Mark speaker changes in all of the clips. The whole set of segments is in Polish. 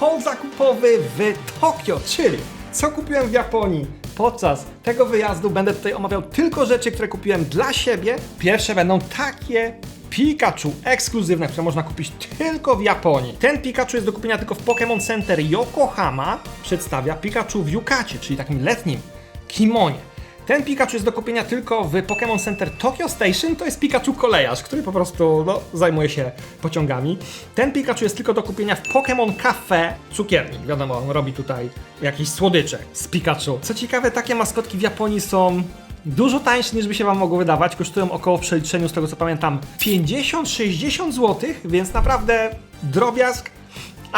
Speaker 1: haul zakupowy w Tokio, czyli co kupiłem w Japonii podczas tego wyjazdu. Będę tutaj omawiał tylko rzeczy, które kupiłem dla siebie. Pierwsze będą takie Pikachu ekskluzywne, które można kupić tylko w Japonii. Ten Pikachu jest do kupienia tylko w Pokémon Center Yokohama. Przedstawia Pikachu w yukacie, czyli takim letnim kimonie. Ten Pikachu jest do kupienia tylko w Pokémon Center Tokyo Station, to jest Pikachu kolejarz, który po prostu no, zajmuje się pociągami. Ten Pikachu jest tylko do kupienia w Pokémon Cafe Cukiernik. Wiadomo, on robi tutaj jakieś słodycze z Pikachu. Co ciekawe, takie maskotki w Japonii są dużo tańsze niż by się wam mogło wydawać. Kosztują około w przeliczeniu, z tego co pamiętam, 50-60 zł, więc naprawdę drobiazg.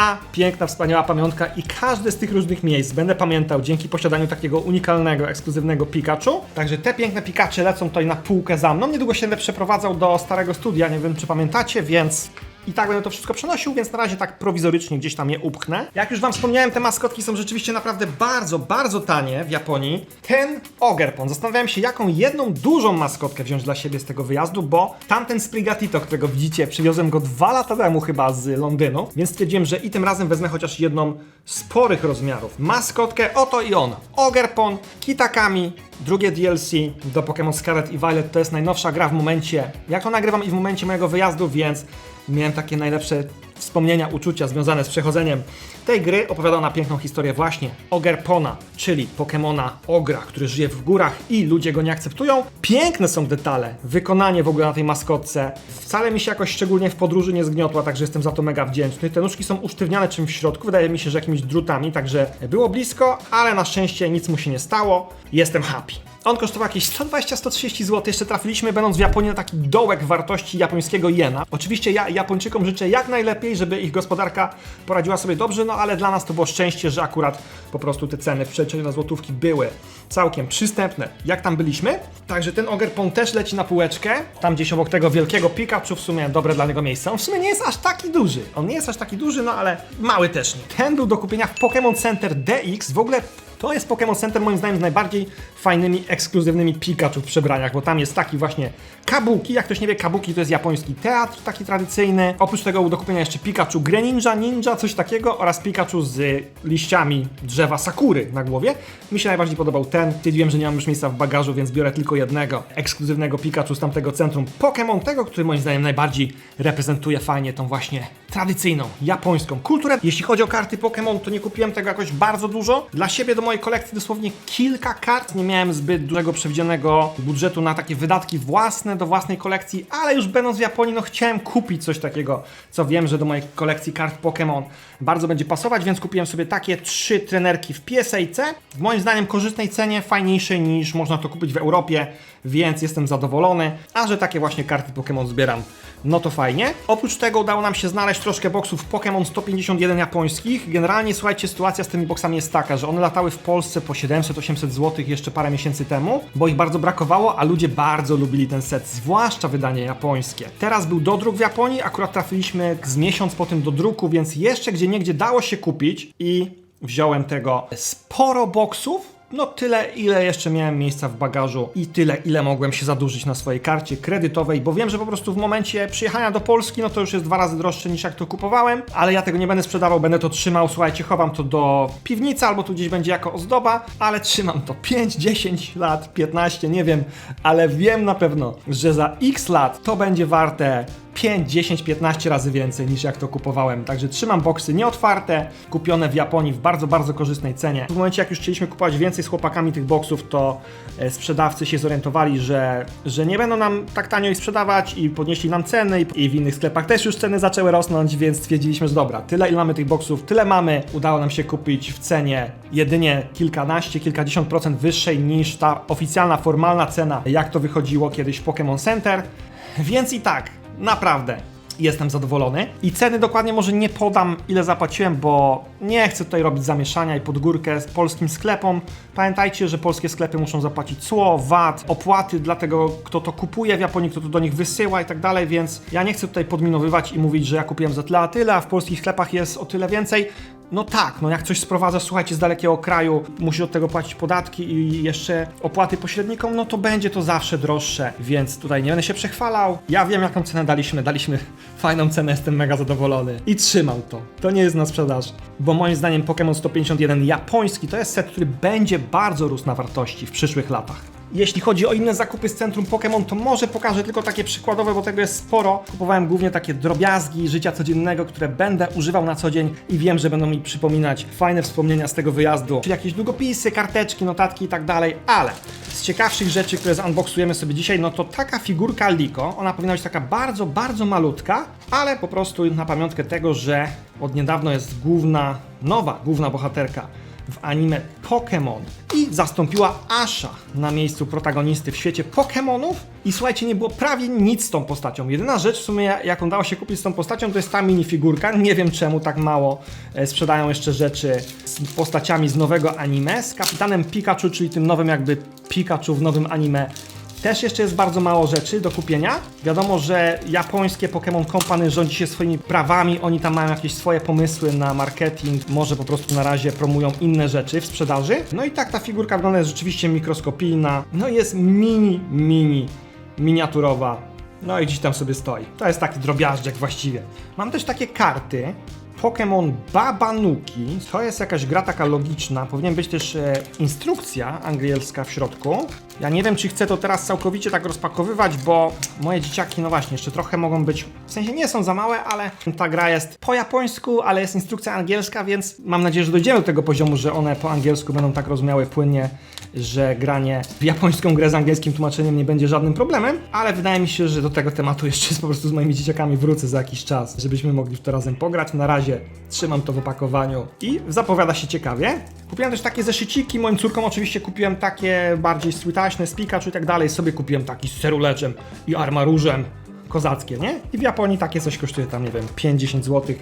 Speaker 1: A piękna, wspaniała pamiątka i każde z tych różnych miejsc będę pamiętał dzięki posiadaniu takiego unikalnego, ekskluzywnego Pikachu. Także te piękne Pikacze lecą tutaj na półkę za mną. Niedługo się będę przeprowadzał do starego studia, nie wiem czy pamiętacie, więc i tak będę to wszystko przenosił, więc na razie tak prowizorycznie gdzieś tam je upchnę. Jak już wam wspomniałem, te maskotki są rzeczywiście naprawdę bardzo, bardzo tanie w Japonii. Ten Ogerpon, zastanawiałem się jaką jedną dużą maskotkę wziąć dla siebie z tego wyjazdu, bo tamten Sprigatito, którego widzicie, przywiozłem go dwa lata temu chyba z Londynu, więc stwierdziłem, że i tym razem wezmę chociaż jedną sporych rozmiarów. Maskotkę, oto i on. Ogerpon, Kitakami, drugie DLC do Pokémon Scarlet i Violet to jest najnowsza gra w momencie, jak to nagrywam i w momencie mojego wyjazdu, więc miałem takie najlepsze wspomnienia, uczucia związane z przechodzeniem tej gry. Opowiadał na piękną historię właśnie Ogerpona, czyli Pokémona Ogra, który żyje w górach i ludzie go nie akceptują. Piękne są detale, wykonanie w ogóle na tej maskotce. Wcale mi się jakoś szczególnie w podróży nie zgniotła, także jestem za to mega wdzięczny. Te nóżki są usztywniane czymś w środku, wydaje mi się, że jakimiś drutami, także było blisko, ale na szczęście nic mu się nie stało. Jestem happy. On kosztował jakieś 120-130 zł. Jeszcze trafiliśmy, będąc w Japonii, na taki dołek wartości japońskiego jena. Oczywiście ja Japończykom życzę jak najlepiej, żeby ich gospodarka poradziła sobie dobrze, no ale dla nas to było szczęście, że akurat po prostu te ceny w przeliczeniu na złotówki były całkiem przystępne, jak tam byliśmy. Także ten Ogerpon też leci na półeczkę. Tam gdzieś obok tego wielkiego Pikachu w sumie dobre dla niego miejsce. On w sumie nie jest aż taki duży. On nie jest aż taki duży, no ale mały też nie. Ten był do kupienia w Pokémon Center DX. W ogóle to jest Pokémon Center moim zdaniem z najbardziej fajnymi, ekskluzywnymi Pikachu w przebraniach, bo tam jest taki właśnie Kabuki, jak ktoś nie wie, Kabuki to jest japoński teatr taki tradycyjny. Oprócz tego do kupienia jeszcze Pikachu Greninja, Ninja, coś takiego oraz Pikachu z liściami drzewa Sakury na głowie. Mi się najbardziej podobał ten. Stwierdziłem, że nie mam już miejsca w bagażu, więc biorę tylko jednego ekskluzywnego Pikachu z tamtego centrum Pokémon, tego, który moim zdaniem najbardziej reprezentuje fajnie tą właśnie tradycyjną, japońską kulturę. Jeśli chodzi o karty Pokémon, to nie kupiłem tego jakoś bardzo dużo. Dla siebie do mojej kolekcji dosłownie kilka kart. Nie miałem zbyt dużego przewidzianego budżetu na takie wydatki własne do własnej kolekcji, ale już będąc w Japonii, no chciałem kupić coś takiego, co wiem, że do mojej kolekcji kart Pokémon bardzo będzie pasować, więc kupiłem sobie takie trzy trenerki w PSA C. W moim zdaniem korzystnej cenie, fajniejszej niż można to kupić w Europie, więc jestem zadowolony. A że takie właśnie karty Pokémon zbieram, no to fajnie. Oprócz tego udało nam się znaleźć troszkę boksów Pokémon 151 japońskich. Generalnie słuchajcie, sytuacja z tymi boksami jest taka, że one latały w Polsce po 700-800 zł jeszcze parę miesięcy temu, bo ich bardzo brakowało, a ludzie bardzo lubili ten set, zwłaszcza wydanie japońskie. Teraz był dodruk w Japonii, akurat trafiliśmy z miesiąc po tym do druku, więc jeszcze gdzie niegdzie dało się kupić i wziąłem tego sporo boksów, no tyle, ile jeszcze miałem miejsca w bagażu i tyle, ile mogłem się zadłużyć na swojej karcie kredytowej, bo wiem, że po prostu w momencie przyjechania do Polski, no to już jest dwa razy droższe niż jak to kupowałem, ale ja tego nie będę sprzedawał, będę to trzymał, słuchajcie, chowam to do piwnicy albo tu gdzieś będzie jako ozdoba, ale trzymam to 5, 10 lat, 15, nie wiem, ale wiem na pewno, że za x lat to będzie warte 5, 10, 15 razy więcej niż jak to kupowałem. Także trzymam boksy nieotwarte, kupione w Japonii w bardzo, bardzo korzystnej cenie. W momencie, jak już chcieliśmy kupować więcej z chłopakami tych boksów, to e, sprzedawcy się zorientowali, że, że nie będą nam tak tanio ich sprzedawać i podnieśli nam ceny i, w innych sklepach też już ceny zaczęły rosnąć, więc stwierdziliśmy, że dobra, tyle ile mamy tych boksów, tyle mamy. Udało nam się kupić w cenie jedynie kilkanaście, kilkadziesiąt procent wyższej niż ta oficjalna, formalna cena, jak to wychodziło kiedyś w Pokémon Center. Więc i tak, naprawdę jestem zadowolony. I ceny dokładnie może nie podam, ile zapłaciłem, bo nie chcę tutaj robić zamieszania i pod górkę z polskim sklepom. Pamiętajcie, że polskie sklepy muszą zapłacić cło, VAT, opłaty dla tego, kto to kupuje w Japonii, kto to do nich wysyła i tak dalej, więc ja nie chcę tutaj podminowywać i mówić, że ja kupiłem za tyle, a tyle, a w polskich sklepach jest o tyle więcej. No tak, no jak coś sprowadza, słuchajcie, z dalekiego kraju, musi od tego płacić podatki i jeszcze opłaty pośrednikom, no to będzie to zawsze droższe, więc tutaj nie będę się przechwalał. Ja wiem, jaką cenę daliśmy, daliśmy fajną cenę, jestem mega zadowolony. I trzymam to. To nie jest na sprzedaż, bo moim zdaniem Pokémon 151 japoński to jest set, który będzie bardzo rósł na wartości w przyszłych latach. Jeśli chodzi o inne zakupy z centrum Pokémon, to może pokażę tylko takie przykładowe, bo tego jest sporo. Kupowałem głównie takie drobiazgi życia codziennego, które będę używał na co dzień i wiem, że będą mi przypominać fajne wspomnienia z tego wyjazdu. Czyli jakieś długopisy, karteczki, notatki i tak dalej, ale z ciekawszych rzeczy, które zunboxujemy sobie dzisiaj, no to taka figurka Liko, ona powinna być taka bardzo, bardzo malutka, ale po prostu na pamiątkę tego, że od niedawno jest główna, nowa główna bohaterka w anime Pokémon i zastąpiła Asha na miejscu protagonisty w świecie Pokémonów. I słuchajcie, nie było prawie nic z tą postacią. Jedyna rzecz w sumie, jaką dało się kupić z tą postacią, to jest ta minifigurka. Nie wiem czemu tak mało e, sprzedają jeszcze rzeczy z postaciami z nowego anime. Z kapitanem Pikachu, czyli tym nowym jakby Pikachu w nowym anime też jeszcze jest bardzo mało rzeczy do kupienia. Wiadomo, że japońskie Pokémon Company rządzi się swoimi prawami, oni tam mają jakieś swoje pomysły na marketing, może po prostu na razie promują inne rzeczy w sprzedaży. No i tak ta figurka wygląda jest rzeczywiście mikroskopijna, no jest mini, mini, miniaturowa. No i gdzieś tam sobie stoi. To jest taki drobiażdżek właściwie. Mam też takie karty, Pokémon Babanuki. To jest jakaś gra taka logiczna. Powinien być też e, instrukcja angielska w środku. Ja nie wiem, czy chcę to teraz całkowicie tak rozpakowywać, bo moje dzieciaki, no właśnie, jeszcze trochę mogą być. W sensie nie są za małe, ale ta gra jest po japońsku, ale jest instrukcja angielska, więc mam nadzieję, że dojdziemy do tego poziomu, że one po angielsku będą tak rozumiały płynnie, że granie w japońską grę z angielskim tłumaczeniem nie będzie żadnym problemem, ale wydaje mi się, że do tego tematu jeszcze po prostu z moimi dzieciakami wrócę za jakiś czas, żebyśmy mogli w to razem pograć. Na razie trzymam to w opakowaniu i zapowiada się ciekawie. Kupiłem też takie zeszyciki, moim córkom oczywiście kupiłem takie bardziej sweetaśne, z Pikachu i tak dalej, sobie kupiłem taki z ceruleczem i armarużem, kozackie, nie? I w Japonii takie coś kosztuje tam, nie wiem, 5-10 zł.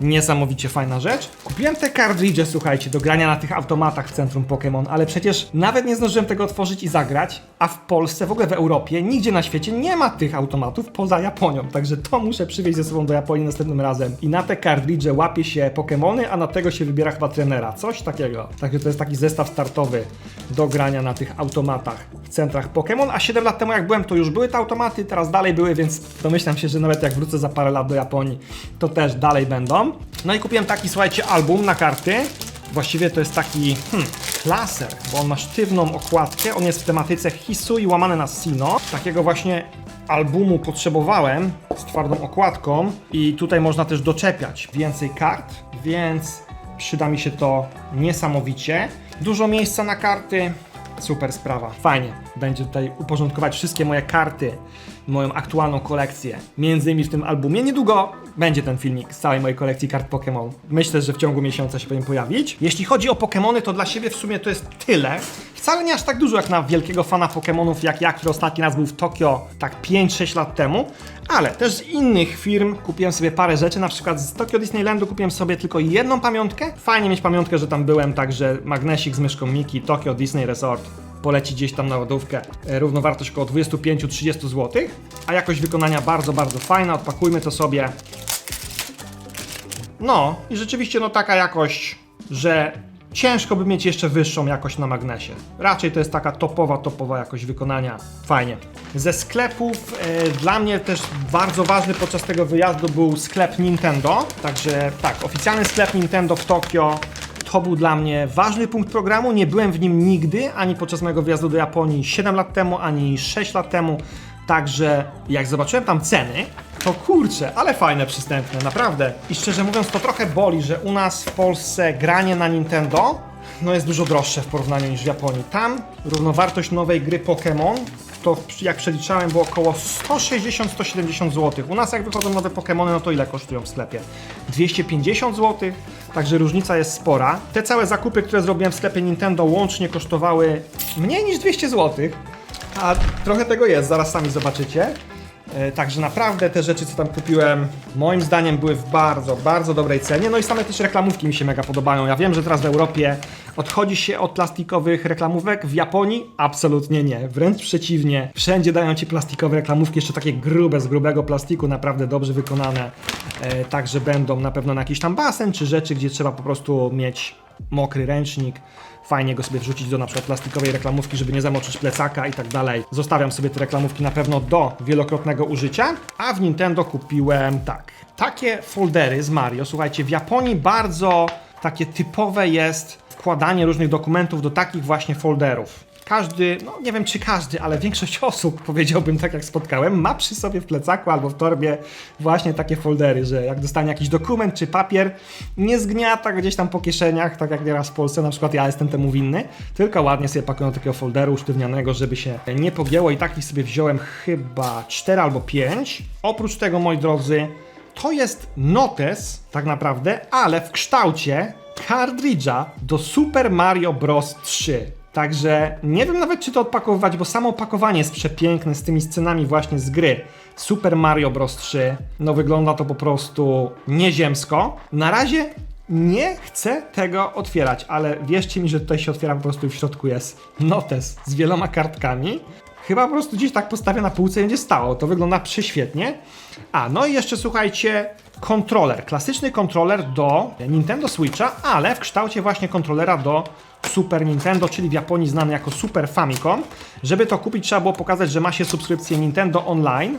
Speaker 1: Niesamowicie fajna rzecz. Kupiłem te kartridże, słuchajcie, do grania na tych automatach w centrum Pokémon, ale przecież nawet nie zdążyłem tego otworzyć i zagrać, a w Polsce, w ogóle w Europie, nigdzie na świecie nie ma tych automatów poza Japonią, także to muszę przywieźć ze sobą do Japonii następnym razem. I na te kartridże łapie się Pokémony, a na tego się wybiera chyba trenera, coś takiego. Także to jest taki zestaw startowy do grania na tych automatach w centrach Pokémon, a 7 lat temu jak byłem, to już były te automaty, teraz dalej były, więc domyślam się, że nawet jak wrócę za parę lat do Japonii, to też dalej będą. No i kupiłem taki, słuchajcie, album na karty. Właściwie to jest taki hmm, klaser, bo on ma sztywną okładkę, on jest w tematyce Hisui łamane na Sino. Takiego właśnie albumu potrzebowałem z twardą okładką i tutaj można też doczepiać więcej kart, więc przyda mi się to niesamowicie. Dużo miejsca na karty, super sprawa. Fajnie, będzie tutaj uporządkować wszystkie moje karty, moją aktualną kolekcję. Między innymi w tym albumie. Niedługo będzie ten filmik z całej mojej kolekcji kart Pokémon. Myślę, że w ciągu miesiąca się powinien pojawić. Jeśli chodzi o Pokémony, to dla siebie w sumie to jest tyle. Wcale nie aż tak dużo jak na wielkiego fana Pokémonów, jak ja, który ostatni raz był w Tokio tak 5-6 lat temu. Ale też z innych firm kupiłem sobie parę rzeczy, na przykład z Tokyo Disneylandu kupiłem sobie tylko jedną pamiątkę. Fajnie mieć pamiątkę, że tam byłem, także magnesik z myszką Miki, Tokyo Disney Resort poleci gdzieś tam na lodówkę. E, Równowartość około 25-30 zł, a jakość wykonania bardzo, bardzo fajna. Odpakujmy to sobie. No i rzeczywiście no taka jakość, że ciężko by mieć jeszcze wyższą jakość na magnesie. Raczej to jest taka topowa, topowa jakość wykonania. Fajnie. Ze sklepów e, dla mnie też bardzo ważny podczas tego wyjazdu był sklep Nintendo. Także tak, oficjalny sklep Nintendo w Tokio to był dla mnie ważny punkt programu. Nie byłem w nim nigdy, ani podczas mojego wyjazdu do Japonii 7 lat temu, ani 6 lat temu. Także jak zobaczyłem tam ceny, to kurczę, ale fajne, przystępne, naprawdę. I szczerze mówiąc, to trochę boli, że u nas w Polsce granie na Nintendo no jest dużo droższe w porównaniu niż w Japonii. Tam równowartość nowej gry Pokémon to jak przeliczałem było około 160-170 zł. U nas jak wychodzą nowe Pokémony, no to ile kosztują w sklepie? 250 zł, także różnica jest spora. Te całe zakupy, które zrobiłem w sklepie Nintendo łącznie kosztowały mniej niż 200 zł. A trochę tego jest, zaraz sami zobaczycie. E, Także naprawdę te rzeczy, co tam kupiłem, moim zdaniem były w bardzo, bardzo dobrej cenie. No i same też reklamówki mi się mega podobają. Ja wiem, że teraz w Europie odchodzi się od plastikowych reklamówek. W Japonii absolutnie nie. Wręcz przeciwnie. Wszędzie dają ci plastikowe reklamówki, jeszcze takie grube, z grubego plastiku, naprawdę dobrze wykonane. E, Także będą na pewno na jakiś tam basen, czy rzeczy, gdzie trzeba po prostu mieć mokry ręcznik. Fajnie go sobie wrzucić do na przykład plastikowej reklamówki, żeby nie zamoczyć plecaka i tak dalej. Zostawiam sobie te reklamówki na pewno do wielokrotnego użycia. A w Nintendo kupiłem tak. Takie foldery z Mario. Słuchajcie, w Japonii bardzo takie typowe jest wkładanie różnych dokumentów do takich właśnie folderów. Każdy, no nie wiem czy każdy, ale większość osób, powiedziałbym tak jak spotkałem, ma przy sobie w plecaku albo w torbie właśnie takie foldery, że jak dostanie jakiś dokument czy papier, nie zgniata gdzieś tam po kieszeniach, tak jak nieraz w Polsce, na przykład ja jestem temu winny, tylko ładnie sobie pakują takiego folderu usztywnianego, żeby się nie pogięło i takich sobie wziąłem chyba 4 albo 5. Oprócz tego, moi drodzy, to jest notes tak naprawdę, ale w kształcie kartridża do Super Mario Bros. 3. Także nie wiem nawet czy to odpakowywać, bo samo opakowanie jest przepiękne z tymi scenami właśnie z gry Super Mario Bros. 3. No wygląda to po prostu nieziemsko. Na razie nie chcę tego otwierać, ale wierzcie mi, że tutaj się otwiera po prostu w środku jest notes z wieloma kartkami. Chyba po prostu gdzieś tak postawię na półce i będzie stało. To wygląda prześwietnie. A, no i jeszcze słuchajcie, kontroler. Klasyczny kontroler do Nintendo Switcha, ale w kształcie właśnie kontrolera do Super Nintendo, czyli w Japonii znany jako Super Famicom. Żeby to kupić, trzeba było pokazać, że ma się subskrypcję Nintendo Online.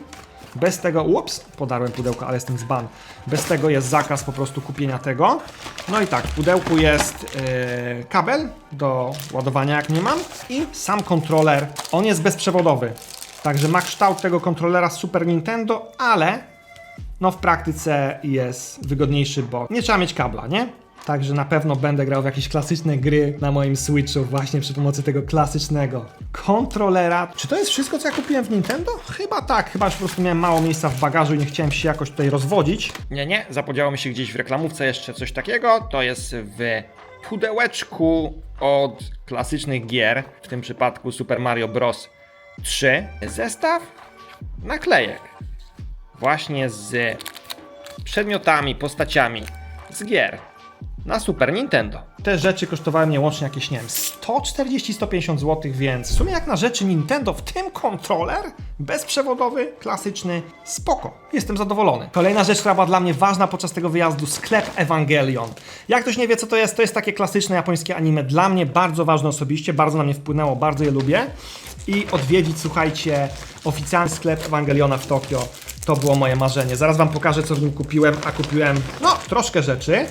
Speaker 1: Bez tego, ups, podarłem pudełko, ale jestem zban. Bez tego jest zakaz po prostu kupienia tego. No i tak, w pudełku jest yy, kabel do ładowania, jak nie mam, i sam kontroler. On jest bezprzewodowy. Także ma kształt tego kontrolera Super Nintendo, ale no w praktyce jest wygodniejszy, bo nie trzeba mieć kabla, nie? Także na pewno będę grał w jakieś klasyczne gry na moim Switchu właśnie przy pomocy tego klasycznego kontrolera. Czy to jest wszystko, co ja kupiłem w Nintendo? Chyba tak, chyba już po prostu miałem mało miejsca w bagażu i nie chciałem się jakoś tutaj rozwodzić. Nie, nie, zapodziało mi się gdzieś w reklamówce jeszcze coś takiego. To jest w pudełeczku od klasycznych gier, w tym przypadku Super Mario Bros. 3. Zestaw naklejek właśnie z przedmiotami, postaciami z gier na Super Nintendo. Te rzeczy kosztowały mnie łącznie jakieś, nie wiem, 140-150 zł, więc w sumie jak na rzeczy Nintendo, w tym kontroler bezprzewodowy, klasyczny, spoko. Jestem zadowolony. Kolejna rzecz, która była dla mnie ważna podczas tego wyjazdu, sklep Evangelion. Jak ktoś nie wie, co to jest, to jest takie klasyczne japońskie anime. Dla mnie bardzo ważne osobiście, bardzo na mnie wpłynęło, bardzo je lubię. I odwiedzić, słuchajcie, oficjalny sklep Ewangeliona w Tokio. To było moje marzenie. Zaraz wam pokażę, co w nim kupiłem, a kupiłem, no, troszkę rzeczy.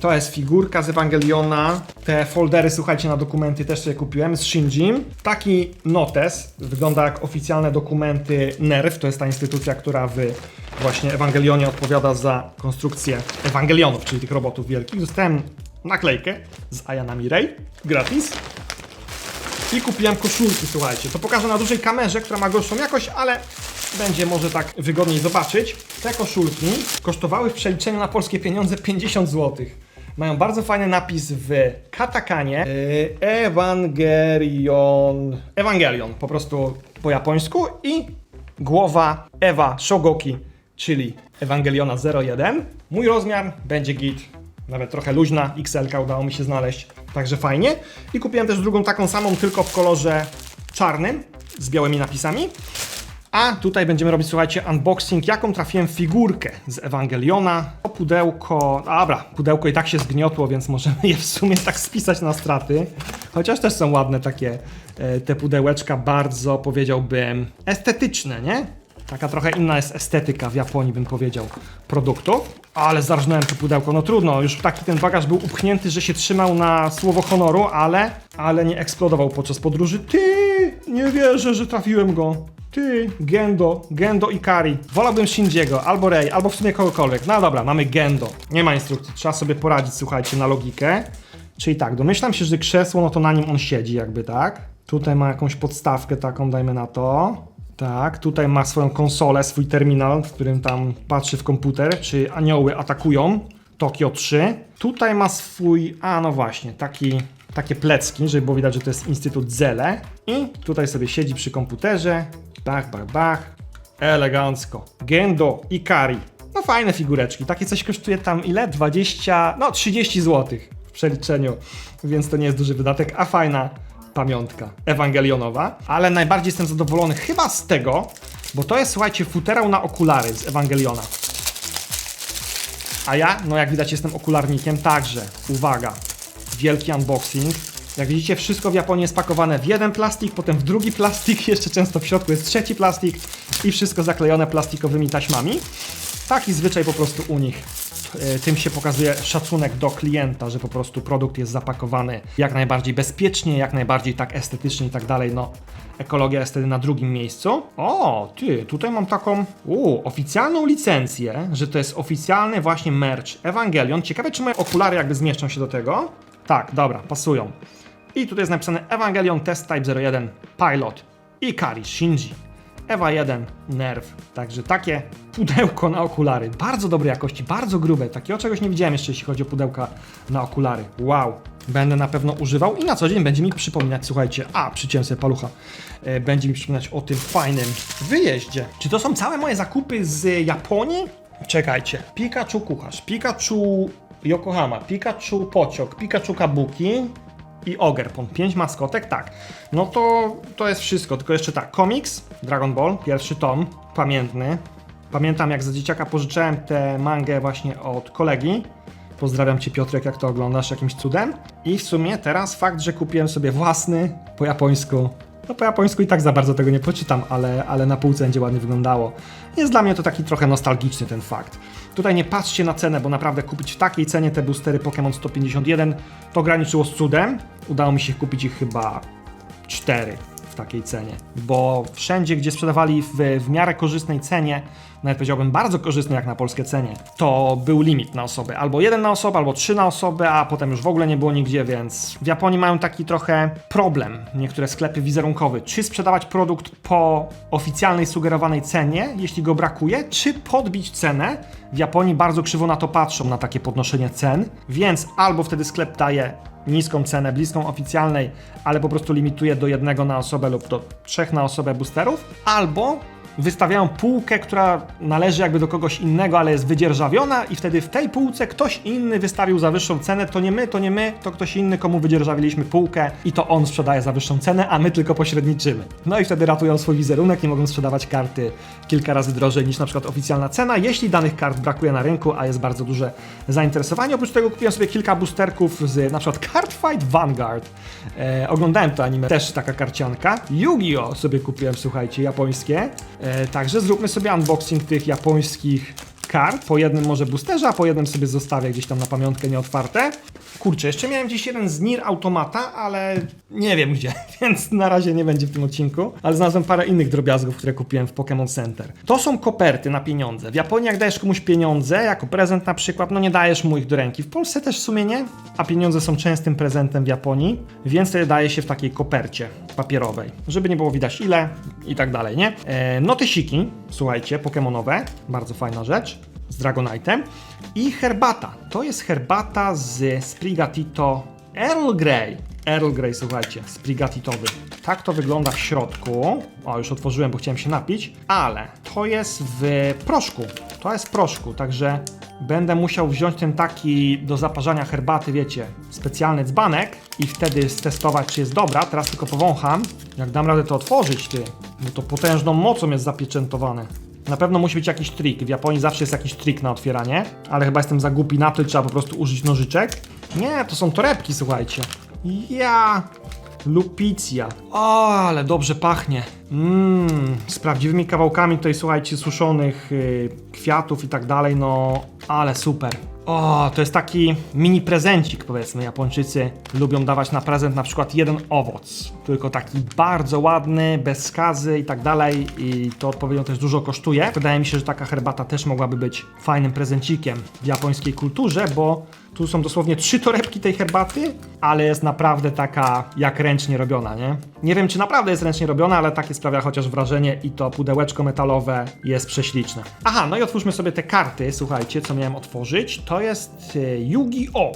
Speaker 1: To jest figurka z Ewangeliona. Te foldery, słuchajcie, na dokumenty też sobie kupiłem z Shinjim. Taki notes, wygląda jak oficjalne dokumenty NERV, to jest ta instytucja, która w właśnie Ewangelionie odpowiada za konstrukcję Ewangelionów, czyli tych robotów wielkich. Dostałem naklejkę z Ayanami Rei, gratis. I kupiłem koszulki, słuchajcie. To pokażę na dużej kamerze, która ma gorszą jakość, ale będzie może tak wygodniej zobaczyć. Te koszulki kosztowały w przeliczeniu na polskie pieniądze 50 zł. Mają bardzo fajny napis w katakanie. Yy, Evangelion. Evangelion, po prostu po japońsku. I głowa Ewa Shogoki, czyli Ewangeliona 01. Mój rozmiar będzie git. Nawet trochę luźna, XL udało mi się znaleźć, także fajnie. I kupiłem też drugą taką samą, tylko w kolorze czarnym, z białymi napisami. A tutaj będziemy robić, słuchajcie, unboxing, jaką trafiłem figurkę z Ewangeliona. O pudełko, dobra, pudełko i tak się zgniotło, więc możemy je w sumie tak spisać na straty. Chociaż też są ładne takie e, te pudełeczka, bardzo powiedziałbym estetyczne, nie? Taka trochę inna jest estetyka w Japonii, bym powiedział, produktów. Ale zarżnąłem to pudełko, no trudno, już taki ten bagaż był upchnięty, że się trzymał na słowo honoru, ale, ale nie eksplodował podczas podróży. Ty, nie wierzę, że trafiłem go. Ty, Gendo, Gendo i Kari. Wolałbym Shinjiego, albo Rei, albo w sumie kogokolwiek. No dobra, mamy Gendo. Nie ma instrukcji, trzeba sobie poradzić, słuchajcie, na logikę. Czyli tak, domyślam się, że krzesło, no to na nim on siedzi jakby, tak? Tutaj ma jakąś podstawkę taką, dajmy na to. Tak, tutaj ma swoją konsolę, swój terminal, w którym tam patrzy w komputer, czy anioły atakują. Tokio 3. Tutaj ma swój, a no właśnie, taki, takie plecki, żeby było widać, że to jest Instytut Zele. I tutaj sobie siedzi przy komputerze, bach, bach, bach. Elegancko. Gendo i Kari. No fajne figureczki. Takie coś kosztuje tam ile? 20, no 30 zł w przeliczeniu, więc to nie jest duży wydatek, a fajna pamiątka ewangelionowa. Ale najbardziej jestem zadowolony chyba z tego, bo to jest, słuchajcie, futerał na okulary z Ewangeliona. A ja, no jak widać, jestem okularnikiem także. Uwaga, wielki unboxing. Jak widzicie, wszystko w Japonii jest pakowane w jeden plastik, potem w drugi plastik, jeszcze często w środku jest trzeci plastik i wszystko zaklejone plastikowymi taśmami. Taki zwyczaj po prostu u nich. E, Tym się pokazuje szacunek do klienta, że po prostu produkt jest zapakowany jak najbardziej bezpiecznie, jak najbardziej tak estetycznie i tak dalej. No, ekologia jest wtedy na drugim miejscu. O, ty, tutaj mam taką u, oficjalną licencję, że to jest oficjalny właśnie merch Evangelion. Ciekawe, czy moje okulary jakby zmieszczą się do tego. Tak, dobra, pasują. I tutaj jest napisane Evangelion Test Type 01 Pilot Ikari Shinji. Ewa 1 Nerv. Także takie pudełko na okulary. Bardzo dobrej jakości, bardzo grube. Takiego czegoś nie widziałem jeszcze, jeśli chodzi o pudełka na okulary. Wow. Będę na pewno używał i na co dzień będzie mi przypominać, słuchajcie, a przyciąłem sobie palucha, e, będzie mi przypominać o tym fajnym wyjeździe. Czy to są całe moje zakupy z Japonii? Czekajcie. Pikachu kucharz, Pikachu Yokohama, Pikachu pociąg, Pikachu kabuki, i Ogerpon. 5 maskotek, tak. No to to jest wszystko, tylko jeszcze tak. Komiks, Dragon Ball, pierwszy tom, pamiętny. Pamiętam jak za dzieciaka pożyczałem tę mangę właśnie od kolegi. Pozdrawiam cię Piotrek, jak to oglądasz jakimś cudem. I w sumie teraz fakt, że kupiłem sobie własny po japońsku. No po japońsku i tak za bardzo tego nie poczytam, ale, ale na półce będzie ładnie wyglądało. Jest dla mnie to taki trochę nostalgiczny ten fakt. Tutaj nie patrzcie na cenę, bo naprawdę kupić w takiej cenie te boostery Pokémon 151 to graniczyło z cudem. Udało mi się kupić ich chyba 4 w takiej cenie, bo wszędzie, gdzie sprzedawali w, w miarę korzystnej cenie, nawet powiedziałbym bardzo korzystnej jak na polskie cenie, to był limit na osobę. Albo jeden na osobę, albo trzy na osobę, a potem już w ogóle nie było nigdzie, więc w Japonii mają taki trochę problem niektóre sklepy wizerunkowe. Czy sprzedawać produkt po oficjalnej sugerowanej cenie, jeśli go brakuje, czy podbić cenę? W Japonii bardzo krzywo na to patrzą, na takie podnoszenie cen, więc albo wtedy sklep daje niską cenę, bliską oficjalnej, ale po prostu limituje do jednego na osobę lub do trzech na osobę boosterów, albo wystawiają półkę, która należy jakby do kogoś innego, ale jest wydzierżawiona i wtedy w tej półce ktoś inny wystawił za wyższą cenę, to nie my, to nie my, to ktoś inny, komu wydzierżawiliśmy półkę i to on sprzedaje za wyższą cenę, a my tylko pośredniczymy. No i wtedy ratują swój wizerunek i mogą sprzedawać karty kilka razy drożej niż na przykład oficjalna cena, jeśli danych kart brakuje na rynku, a jest bardzo duże zainteresowanie. Oprócz tego kupiłem sobie kilka boosterków z na przykład Card Fight Vanguard. E, oglądałem to anime, też taka karcianka. Yu-Gi-Oh! sobie kupiłem, słuchajcie, japońskie. E, także zróbmy sobie unboxing tych japońskich kart. Po jednym może boosterze, a po jednym sobie zostawię gdzieś tam na pamiątkę nieotwarte. Kurczę, jeszcze miałem gdzieś jeden z Nier Automata, ale nie wiem gdzie, więc na razie nie będzie w tym odcinku. Ale znalazłem parę innych drobiazgów, które kupiłem w Pokémon Center. To są koperty na pieniądze. W Japonii jak dajesz komuś pieniądze, jako prezent na przykład, no nie dajesz mu ich do ręki. W Polsce też w sumie nie, a pieniądze są częstym prezentem w Japonii, więc to daje się w takiej kopercie papierowej, żeby nie było widać ile i tak dalej, nie? E, notysiki, słuchajcie, pokemonowe, bardzo fajna rzecz z Dragonite'em i herbata. To jest herbata z Sprigatito Earl Grey. Earl Grey, słuchajcie, sprigatitowy. Tak to wygląda w środku. O, już otworzyłem, bo chciałem się napić, ale to jest w proszku. To jest w proszku, także będę musiał wziąć ten taki do zaparzania herbaty, wiecie, specjalny dzbanek i wtedy stestować, czy jest dobra. Teraz tylko powącham. Jak dam radę to otworzyć, ty, bo to potężną mocą jest zapieczętowane. Na pewno musi być jakiś trik. W Japonii zawsze jest jakiś trik na otwieranie, ale chyba jestem za głupi na to trzeba po prostu użyć nożyczek. Nie, to są torebki, słuchajcie. Ja. Lupicja. O, ale dobrze pachnie. Mmm, z prawdziwymi kawałkami tutaj, słuchajcie, suszonych yy, kwiatów i tak dalej, no, ale super. O, to jest taki mini prezencik, powiedzmy. Japończycy lubią dawać na prezent na przykład jeden owoc, tylko taki bardzo ładny, bez skazy i tak dalej. I to odpowiednio też dużo kosztuje. Wydaje mi się, że taka herbata też mogłaby być fajnym prezencikiem w japońskiej kulturze, bo tu są dosłownie trzy torebki tej herbaty, ale jest naprawdę taka jak ręcznie robiona, nie? Nie wiem, czy naprawdę jest ręcznie robiona, ale takie sprawia chociaż wrażenie i to pudełeczko metalowe jest prześliczne. Aha, no i otwórzmy sobie te karty, słuchajcie, co miałem otworzyć. To jest e, Yu-Gi-Oh!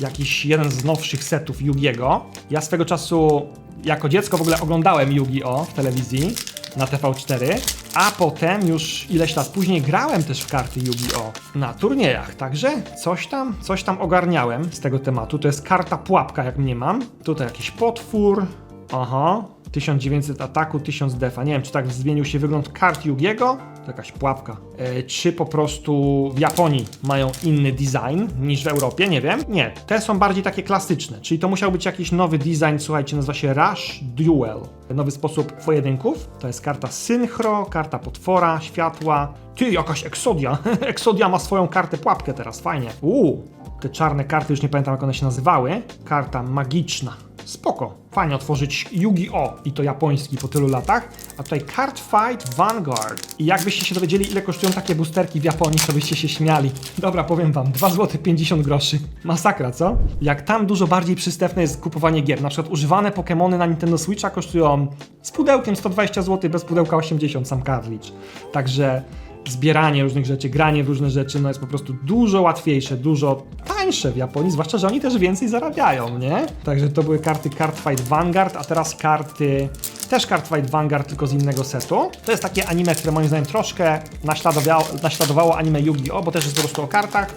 Speaker 1: Jakiś jeden z nowszych setów Yugiego. Ja swego czasu jako dziecko w ogóle oglądałem Yu-Gi-Oh! w telewizji na TV4. A potem już ileś lat później grałem też w karty Yu-Gi-Oh! na turniejach, także coś tam, coś tam ogarniałem z tego tematu. To jest karta pułapka, jak mnie mam. Tutaj jakiś potwór. Aha. 1900 ataku, 1000 defa. Nie wiem, czy tak zmienił się wygląd kart Yugiego. To jakaś pułapka. E, czy po prostu w Japonii mają inny design niż w Europie? Nie wiem. Nie, te są bardziej takie klasyczne. Czyli to musiał być jakiś nowy design, słuchajcie, nazywa się Rush Duel. Nowy sposób pojedynków. To jest karta synchro, karta potwora, światła. Ty, jakaś Exodia. Exodia ma swoją kartę pułapkę teraz, fajnie. Uuu, te czarne karty, już nie pamiętam jak one się nazywały. Karta magiczna. Spoko, fajnie otworzyć Yu-Gi-Oh! i to japoński po tylu latach. A tutaj Card Fight Vanguard. I jakbyście się dowiedzieli, ile kosztują takie boosterki w Japonii, to byście się śmiali. Dobra, powiem wam, 2 zł 50 groszy. Masakra, co? Jak tam dużo bardziej przystępne jest kupowanie gier. Na przykład używane Pokémony na Nintendo Switcha kosztują z pudełkiem 120 zł, bez pudełka 80 sam cartridge. Także zbieranie różnych rzeczy, granie w różne rzeczy, no jest po prostu dużo łatwiejsze, dużo tańsze w Japonii, zwłaszcza, że oni też więcej zarabiają, nie? Także to były karty Card Fight Vanguard, a teraz karty, też Card Fight Vanguard, tylko z innego setu. To jest takie anime, które moim zdaniem troszkę naśladowało, naśladowało anime Yu-Gi-Oh!, bo też jest po prostu o kartach.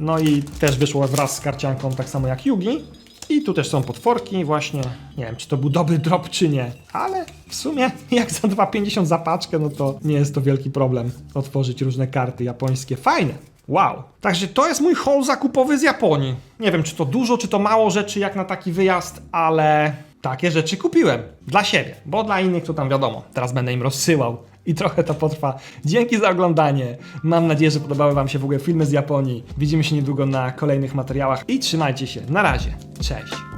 Speaker 1: No i też wyszło wraz z karcianką, tak samo jak Yugi. I tu też są potworki, właśnie. Nie wiem, czy to był dobry drop, czy nie, ale w sumie jak za 2,50 za paczkę, no to nie jest to wielki problem otworzyć różne karty japońskie. Fajne. Wow. Także to jest mój haul zakupowy z Japonii. Nie wiem, czy to dużo, czy to mało rzeczy jak na taki wyjazd, ale takie rzeczy kupiłem dla siebie, bo dla innych to tam wiadomo. Teraz będę im rozsyłał i trochę to potrwa. Dzięki za oglądanie. Mam nadzieję, że podobały Wam się w ogóle filmy z Japonii. Widzimy się niedługo na kolejnych materiałach i trzymajcie się. Na razie. Cześć.